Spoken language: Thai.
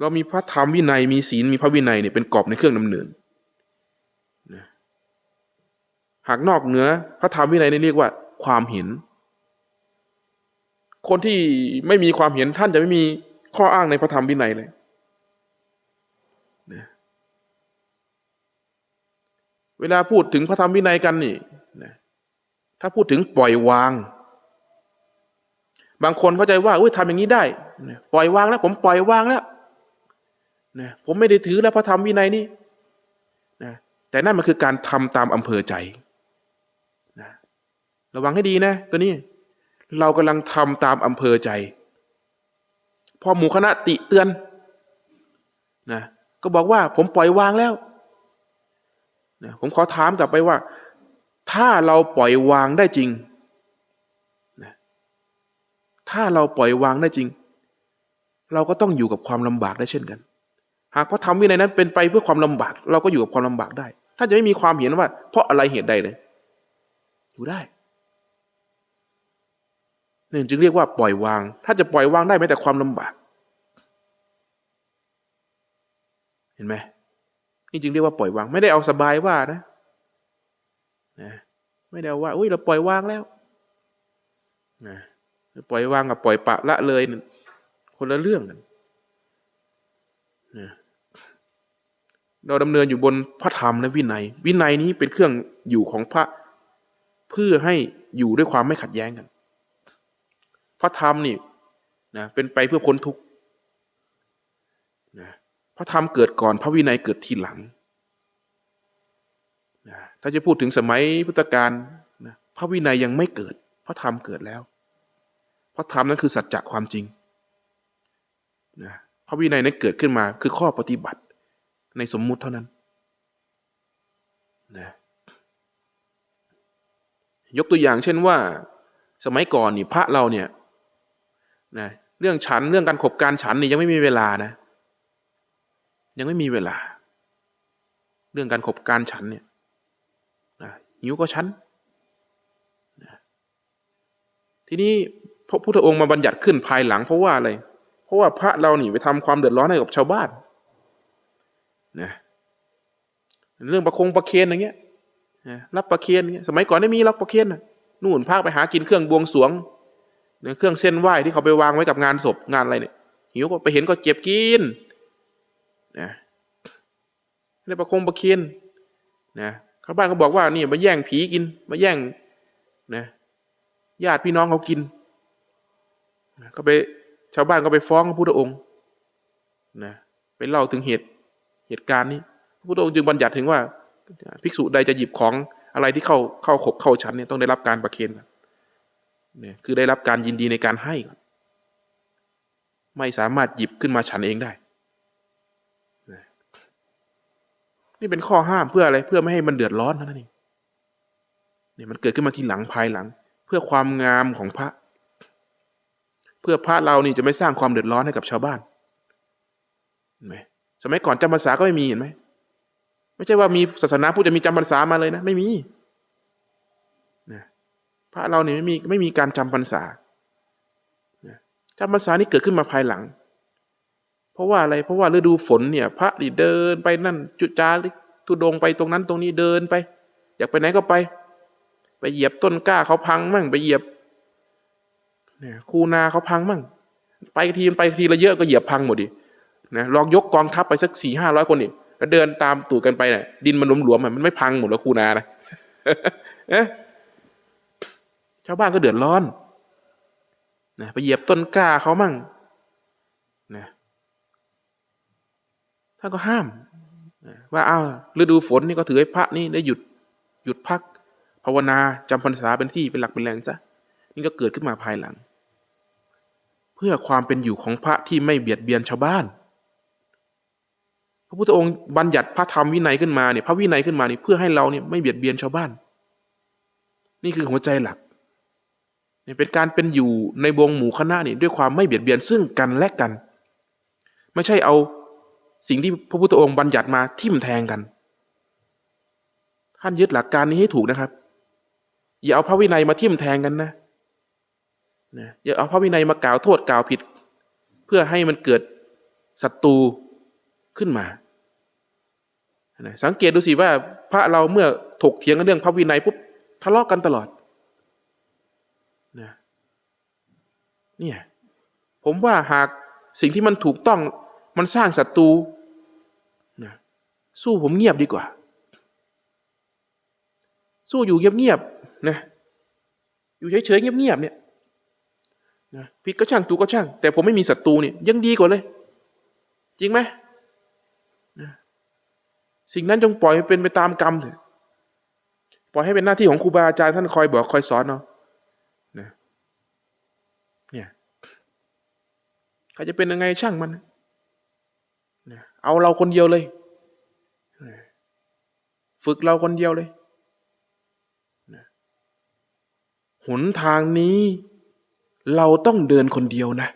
เรามีพระธรรมวินัยมีศีลมีพระวินัยเนี่ยเป็นกรอบในเครื่องดำเนินนะหากนอกเหนือพระธรรมวินัยนี่เรียกว่า ความเห็น คนที่ไม่มีความเห็นท่านจะไม่มีข้ออ้างในพระธรรมวินัยเลยนะเวลาพูดถึงพระธรรมวินัยกันนี่นะถ้าพูดถึงปล่อยวาง บางคนเข้าใจว่าอุ้ยทำอย่างนี้ได้ ปล่อยวางแล้ว ผมปล่อยวางแล้ว นะผมไม่ได้ถือแล้วพระธรรมวินัยนี่นะแต่นั่นมันคือการทำตามอำเภอใจนะระวังให้ดีนะ ตัวนี้ เรากำลังทำตามอำเภอใจ พอหมู่คณะติเตือนนะก็บอกว่าผมปล่อยวางแล้วนะผมขอถามกลับไปว่า ถ้าเราปล่อยวางได้จริงนะถ้าเราปล่อยวางได้จริง เราก็ต้องอยู่กับความลำบากได้เช่นกัน หากพระธรรมวินัยนั้นเป็นไปเพื่อความลำบาก เราก็อยู่กับความลำบากได้ถ้าจะไม่มีความเห็นว่า เพราะอะไรเหตุใดเลย อยู่ได้นี่งจึงเรียกว่าปล่อยวาง ถ้าจะปล่อยวางได้แม้แต่ความลำบาก เห็นไหมนี่จึงเรียกว่าปล่อยวาง ไม่ได้เอาสบายว่านะนะไม่ได้เอาว่าอุ้ยเราปล่อยวางแล้วนะปล่อยวางกับปล่อยปะละเลย คนละเรื่องกันนะ เราดำเนินอยู่บนพระธรรมและวินัย วินัยนี้เป็นเครื่องอยู่ของพระเพื่อให้อยู่ด้วยความไม่ขัดแย้งกัน พระธรรมนี่นะเป็นไปเพื่อพ้นทุกข์นะพระธรรมเกิดก่อนพระวินัยเกิดทีหลังนะถ้าจะพูดถึงสมัยพุทธกาลนะพระวินัยยังไม่เกิด พระธรรมเกิดแล้ว พระธรรมนั้นคือสัจจะความจริงนะพระวินัยนั้นเกิดขึ้นมาคือข้อปฏิบัติ ในสมมุติเท่านั้นนะยกตัวอย่างเช่นว่า สมัยก่อนนี่พระเราเนี่ยนะเรื่องฉันเรื่องการขบการฉันนี่ยังไม่มีเวลานะ ยังไม่มีเวลา เรื่องการขบการฉันเนี่ยนะหิวก็ฉันนะทีนี้พระพุทธองค์มาบัญญัติขึ้นภายหลังเพราะว่าอะไร เพราะว่าพระเรานี่ไปทำความเดือดร้อนให้กับชาวบ้าน นะเรื่องประคงประเคนอย่างเงี้ยรับประเคนอย่างเงี้ยสมัยก่อนไม่มีรับประเคนนะนู่นพาไปหากินเครื่องบวงสวงเนี่ยเครื่องเส้นไหว้ที่เขาไปวางไว้กับงานศพงานอะไรเนี่ยหิวก็ไปเห็นก็เจ็บกินนะเรียกประคงประเคนนะชาวบ้านก็บอกว่านี่มาแย่งผีกิน มาแย่งนะญาติพี่น้องเขากินก็ไปชาวบ้านก็ไปฟ้องพระพุทธองค์นะไปเล่าถึงเหตุ เหตุการณ์นี้พระพุทธองค์จึงบัญญัติถึงว่า ภิกษุใดจะหยิบของอะไรที่เข้าเข้าขบเข้าชั้นเนี่ยต้องได้รับการประเคนเนี่ยคือได้รับการยินดีในการให้ก่อนไม่สามารถหยิบขึ้นมาฉันเองได้ นี่เป็นข้อห้ามเพื่ออะไร เพื่อไม่ให้มันเดือดร้อนนั้นเองเนี่ยมันเกิดขึ้นมาทีหลังภายหลัง เพื่อความงามของพระ เพื่อพระเรานี่จะไม่สร้างความเดือดร้อนให้กับชาวบ้านเห็นไหม สมัยก่อนจำพรรษาก็ไม่มีเห็นไหมไม่ใช่ว่ามีศาสนาพุทธจะมีจำพรรษามาเลยนะ ไม่มีนะพระเราเนี่ยไม่มีไม่มีการจำพรรษานะจำพรรษานี่เกิดขึ้นมาภายหลัง เพราะว่าอะไรเพราะว่าฤดูฝนเนี่ย พระเดินไปนั่นจุจาริกทุดงไปตรงนั้นตรงนี้เดินไป อยากไปไหนก็ไป ไปเหยียบต้นกล้าเขาพังมั่งไปเหยียบเนี่ยคูนาเขาพังมั่ง ไปทีไปทีละเยอะก็เหยียบพังหมดดิ นะลองยกกองทัพไปสักสี่ห้าร้อยคนนี่แล้วเดินตามตูดกันไปเนี่ยดินมันหลวมๆมันไม่พังหมดแล้วคูนานะเอ๊ะชาวบ้านก็เดือดร้อนนะไปเหยียบต้นกล้าเขามั่งนะท่านก็ห้ามนะว่าอ้าวฤดูฝนนี่ก็ถือให้พระนี่ได้หยุดหยุดพัก ภาวนาจำพรรษาเป็นที่เป็นหลักเป็นแรงซะนี่ก็เกิดขึ้นมาภายหลัง เพื่อความเป็นอยู่ของพระที่ไม่เบียดเบียนชาวบ้าน ระพุทธองค์บัญญัติพระธรรมวินัยขึ้นมาเนี่ยพระวินัยขึ้นมาเนี่ยเพื่อให้เราเนี่ยไม่เบียดเบียนชาวบ้าน นี่คือหัวใจหลักเนี่ยเป็นการเป็นอยู่ในวงหมู่คณะนี่ด้วยความไม่เบียดเบียนซึ่งกันและกัน ไม่ใช่เอาสิ่งที่พระพุทธองค์บัญญัติมาทิ่มแทงกัน ท่านยึดหลักการนี้ให้ถูกนะครับ อย่าเอาพระวินัยมาทิ่มแทงกันนะนะอย่าเอาพระวินัยมากล่าวโทษกล่าวผิด เพื่อให้มันเกิดศัตรูขึ้นมา นะสังเกตดูสิว่า พระเราเมื่อถกเถียงกันเรื่องพระวินัยปุ๊บทะเลาะกันตลอดนะเนี่ยผมว่าหากสิ่งที่มันถูกต้องมันสร้างศัตรูนะสู้ผมเงียบดีกว่า สู้อยู่เงียบๆนะอยู่เฉยๆเงียบๆเนี่ยนะผิดก็ช่างถูกก็ช่าง แต่ผมไม่มีศัตรูเนี่ยยังดีกว่าเลย จริงไหม สิ่งนั้นจงปล่อยให้เป็นไปตามกรรมเถอะปล่อยให้เป็นหน้าที่ของครูบาอาจารย์ท่านคอยบอกคอยสอนเนาะนะเนี่ยใครจะเป็นยังไงช่างมันนะเอาเราคนเดียวเลย ฝึกเราคนเดียวเลยหนทางนี้เราต้องเดินคนเดียวนะ